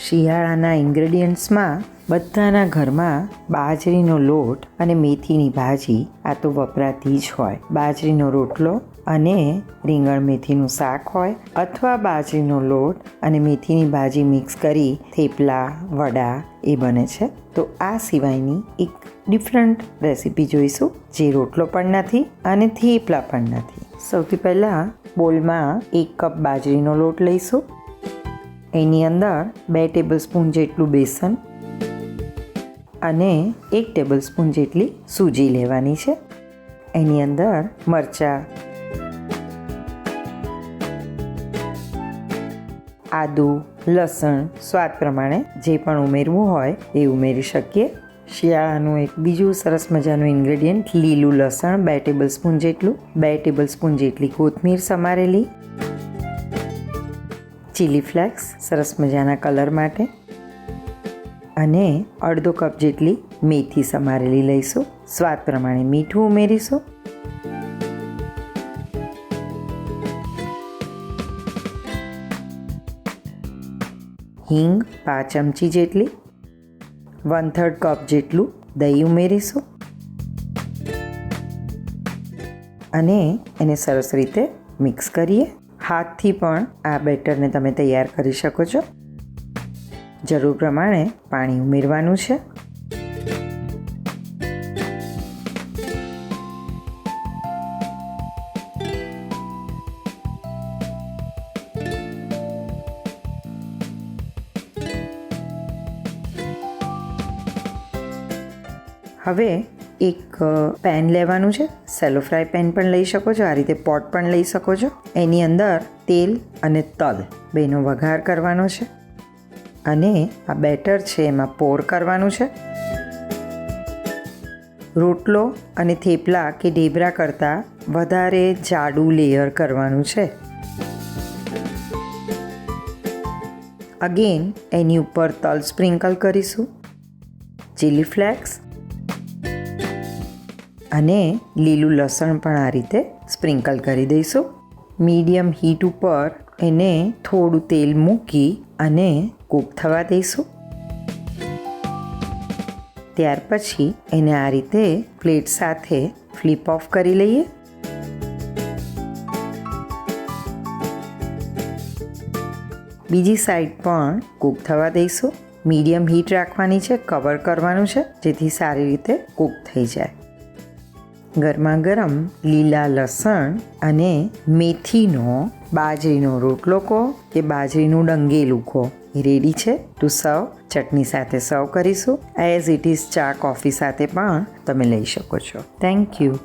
શિયાળાના ઇન્ગ્રેડિયન્ટ્સમાં બધાના ઘરમાં બાજરીનો લોટ અને મેથીની ભાજી, આ તો વપરાતી જ હોય. બાજરીનો રોટલો અને રીંગણ મેથીનું શાક હોય અથવા બાજરીનો લોટ અને મેથીની ભાજી મિક્સ કરી થેપલા, વડા એ બને છે. તો આ સિવાયની એક ડિફરન્ટ રેસીપી જોઈશું, જે રોટલો પણ નથી અને થેપલા પણ નથી. સૌથી પહેલાં બોલમાં એક કપ બાજરીનો લોટ લઈશું. એની અંદર બે ટેબલ સ્પૂન જેટલું બેસન અને એક ટેબલ સ્પૂન જેટલી સૂજી લેવાની છે. એની અંદર મરચાં, આદુ, લસણ, સ્વાદ પ્રમાણે જે પણ ઉમેરવું હોય એ ઉમેરી શકીએ. શિયાળાનું એક બીજું સરસ મજાનું ઇન્ગ્રેડિયન્ટ લીલું લસણ બે ટેબલ સ્પૂન જેટલું, બે ટેબલ સ્પૂન જેટલી કોથમીર સમારેલી ચીલી ફ્લેક્સ, સરસ મજાના કલર માટે. અને અડધો કપ જેટલી મેથી સમારેલી લઈશું. સ્વાદ પ્રમાણે મીઠું ઉમેરીશું. હિંગ પાંચ ચમચી જેટલી. વન થર્ડ કપ જેટલું દહીં ઉમેરીશું. અને એને સરસ રીતે મિક્સ કરીએ. હાથથી પણ આ બેટરને તમે તૈયાર કરી શકો છો. જરૂર પ્રમાણે પાણી ઉમેરવાનું છે. હવે એક પેન લેવાનું છે. સેલો ફ્રાય પેન પણ લઈ શકો છો. આ રીતે પોટ પણ લઈ શકો છો. એની અંદર તેલ અને તલ બેનો વઘાર કરવાનો છે. અને આ બેટર છે, એમાં પોર કરવાનું છે. રોટલો અને થેપલા કે ઢેબરા કરતાં વધારે જાડું લેયર કરવાનું છે. અગેન એની ઉપર તલ સ્પ્રિંકલ કરીશું. ચીલી ફ્લેક્સ અને લીલું લસણ પણ આ રીતે સ્પ્રિંકલ કરી દઈશું. મીડિયમ હીટ ઉપર એને થોડું તેલ મૂકી અને કૂક થવા દઈશું. ત્યાર પછી એને આ રીતે પ્લેટ સાથે ફ્લિપ ઓફ કરી લઈએ. બીજી સાઈડ પણ કૂક થવા દઈશું. મીડિયમ હીટ રાખવાની છે, કવર કરવાનું છે, જેથી સારી રીતે કૂક થઈ જાય. ગરમા ગરમ લીલા લસણ અને મેથીનો બાજરીનો રોટલો કહો કે બાજરીનું ડંગેલું કહો રેડી છે. ટુ સર્વ ચટણી સાથે સર્વ કરીશું. એઝ ઇટ ઇઝ ચા, કોફી સાથે પણ તમે લઈ શકો છો. Thank you